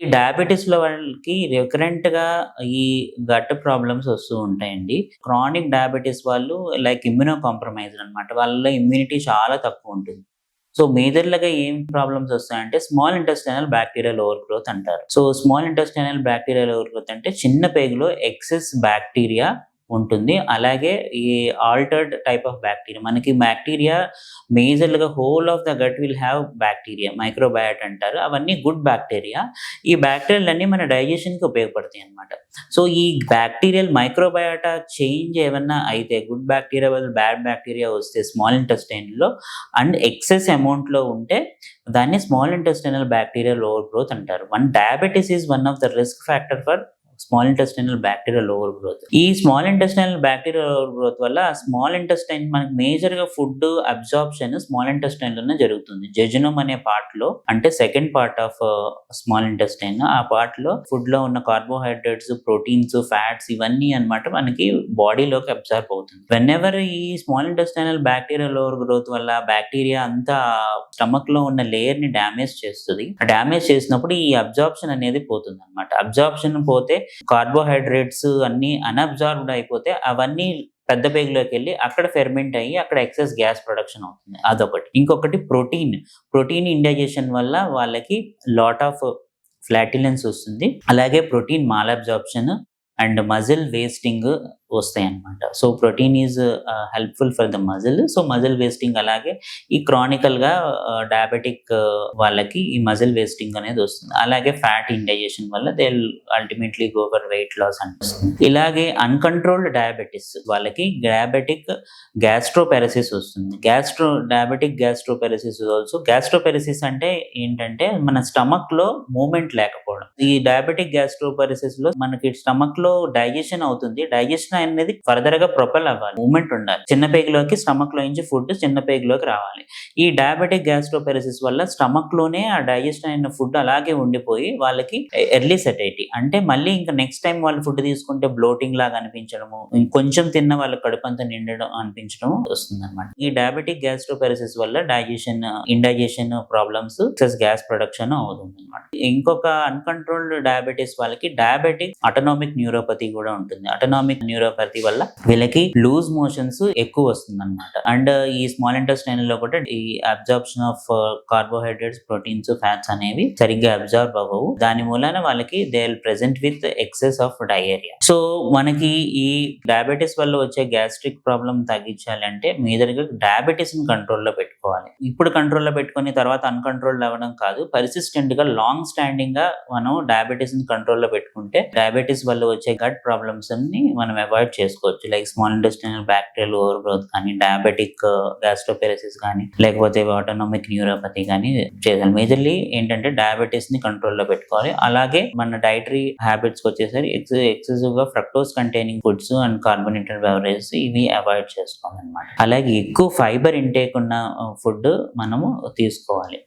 ఈ డయాబెటీస్ వాళ్ళకి రికరెంట్గా ఈ గట్ ప్రాబ్లమ్స్ వస్తూ ఉంటాయండి. క్రానిక్ డయాబెటీస్ వాళ్ళు లైక్ ఇమ్యూనో కాంప్రమైజ్ అనమాట వాళ్ళలో ఇమ్యూనిటీ చాలా తక్కువ ఉంటుంది. సో మేజర్లుగా ఏం ప్రాబ్లమ్స్ వస్తాయంటే small intestinal bacterial overgrowth అంటారు. So small intestinal bacterial overgrowth అంటే చిన్న పేగులో ఎక్సెస్ బ్యాక్టీరియా ఉంటుంది. అలాగే ఈ ఆల్టర్డ్ టైప్ ఆఫ్ బ్యాక్టీరియా మనకి బ్యాక్టీరియా మేజర్గా whole of the gut will have bacteria microbiota అంటారు. అవన్నీ గుడ్ బ్యాక్టీరియా ఈ బ్యాక్టీరియాలన్నీ మన డైజెషన్కి ఉపయోగపడతాయి అనమాట సో ఈ బ్యాక్టీరియల్ మైక్రోబయాటా చేంజ్ ఏమన్నా అయితే గుడ్ బ్యాక్టీరియా బదులు బ్యాడ్ బ్యాక్టీరియా వస్తే స్మాల్ ఇంటెస్టైన్లో అండ్ ఎక్సెస్ అమౌంట్లో ఉంటే దాన్ని small intestinal bacterial overgrowth అంటారు. One diabetes is one of the risk factor for small intestinal bacterial overgrowth ఈ small intestinal bacterial overgrowth వల్ల స్మాల్ ఇంటెస్టైన్ మనకి మేజర్గా ఫుడ్ అబ్జార్ప్షన్ స్మాల్ ఇంటెస్టైన్లోనే జరుగుతుంది. జెజునమ్ అనే పార్ట్లో అంటే second part of small intestine ఆ పార్ట్లో ఫుడ్లో ఉన్న కార్బోహైడ్రేట్స్ ప్రోటీన్స్ ఫ్యాట్స్ ఇవన్నీ అన్నమాట మనకి బాడీలోకి అబ్జర్వ్ అవుతుంది. వెన్ ఎవర్ ఈ small intestinal bacterial overgrowth వల్ల బ్యాక్టీరియా అంతా స్టమక్లో ఉన్న లేయర్ని డ్యామేజ్ చేస్తుంది. డ్యామేజ్ చేసినప్పుడు ఈ అబ్జార్ప్షన్ అనేది పోతుంది అనమాట అబ్జార్ప్షన్ పోతే కార్బోహైడ్రేట్స్ అన్ని అన్అబ్జార్బ్డ్ అయిపోతే అవన్నీ పెద్ద పేగులోకి వెళ్ళి అక్కడ ఫెర్మెంట్ అయ్యి అక్కడ ఎక్సెస్ గ్యాస్ ప్రొడక్షన్ అవుతుంది. అదొకటి. ఇంకొకటి ప్రోటీన్ ప్రోటీన్ ఇండైజేషన్ వల్ల వాళ్ళకి లాట్ ఆఫ్ ఫ్లాటిలెన్స్ వస్తుంది. అలాగే protein malabsorption and muscle wasting వస్తాయి అనమాట so protein is helpful for the muscle. So muscle wasting అలాగే ఈ క్రానికల్గా డయాబెటిక్ వాళ్ళకి ఈ మజిల్ వేస్టింగ్ అనేది వస్తుంది. అలాగే ఫ్యాట్ ఇండైజేషన్ వల్ల they ultimately go for weight loss అనిపిస్తుంది ఇలాగే అన్కంట్రోల్డ్ డయాబెటిస్ వాళ్ళకి డయాబెటిక్ గ్యాస్ట్రోపెరసిస్ వస్తుంది. Gastro diabetic gastroparesis also gastroparesis అంటే ఏంటంటే మన స్టమక్లో మూమెంట్ లేకపోవడం. ఈ డయాబెటిక్ గ్యాస్ట్రోపెరసిస్లో మనకి స్టమక్ లో డైజెషన్ అవుతుంది. డైజెషన్ అనేది ఫర్దర్గా ప్రొపెల్ అవ్వాలి. మూమెంట్ ఉండాలి. చిన్న పేగులోకి స్టమక్లో నుంచి ఫుడ్ చిన్న పేగులోకి రావాలి. ఈ డయాబెటిక్ గ్యాస్ట్రోపెరసిస్ వల్ల స్టమక్లోనే ఆ డైజెషన్ అయిన ఫుడ్ అలాగే ఉండిపోయి వాళ్ళకి ఎర్లీ సెటైటీ అంటే మళ్ళీ ఇంకా నెక్స్ట్ టైం వాళ్ళు ఫుడ్ తీసుకుంటే బ్లోటింగ్ లాగా అనిపించడము కొంచెం తిన్న వాళ్ళ కడుపంతా నిండడం అనిపించడం వస్తుంది అనమాట ఈ డయాబెటిక్ గ్యాస్ట్రోపెరసిస్ వల్ల digestion indigestion problems excess gas production అవుతుంది అనమాట ఇంకొక అన్కంట్రోల్డ్ డయాబెటీస్ వాళ్ళకి డయాబెటిక్ అటోనామిక్ న్యూరోపతి కూడా ఉంటుంది. అటోనామిక్ న్యూరోపతి వల్ల వీళ్ళకి లూజ్ మోషన్స్ ఎక్కువ వస్తుంది అనమాట అండ్ uh, ఈ స్మాల్ ఇంటెస్టైన్లో కూడా ఈ absorption of carbohydrates proteins fats అనేవి సరిగ్గా అబ్జార్బ్ అవ్వవు. దాని మూలన వాళ్ళకి they present with excess of diarrhoea so మనకి ఈ డయాబెటీస్ వల్ల వచ్చే గ్యాస్ట్రిక్ ప్రాబ్లం తగ్గించాలంటే మీదరుగా డయాబెటీస్ని కంట్రోల్లో పెట్టుకోవాలి. ఇప్పుడు కంట్రోల్లో పెట్టుకుని తర్వాత అన్కంట్రోల్ అవ్వడం కాదు పర్సిస్టెంట్గా లాంగ్ స్టాండింగ్గా మనం డయాబెటీస్ని కంట్రోల్లో పెట్టుకుంటే డయాబెటీస్ వల్ల వచ్చే గట్ ప్రాబ్లమ్స్ని మనం అవాయిడ్ చేసుకోవచ్చు. Like small industrial bacterial overgrowth కానీ డయాబెటిక్ గ్యాస్ట్రోపెరసిస్ కానీ లేకపోతే ఆటోనామిక్ న్యూరోపతి కానీ చేయాలి మేజర్లీ ఏంటంటే డయాబెటీస్ని కంట్రోల్లో పెట్టుకోవాలి. అలాగే మన డైటరీ హ్యాబిట్స్ వచ్చేసరికి ఎక్సెసివ్గా fructose containing foods and carbonated beverages ఇవి అవాయిడ్ చేసుకోవాలన్నమాట. అలాగే ఎక్కువ ఫైబర్ ఇంటేక్ ఉన్న uh, ఫుడ్ మనము తీసుకోవాలి.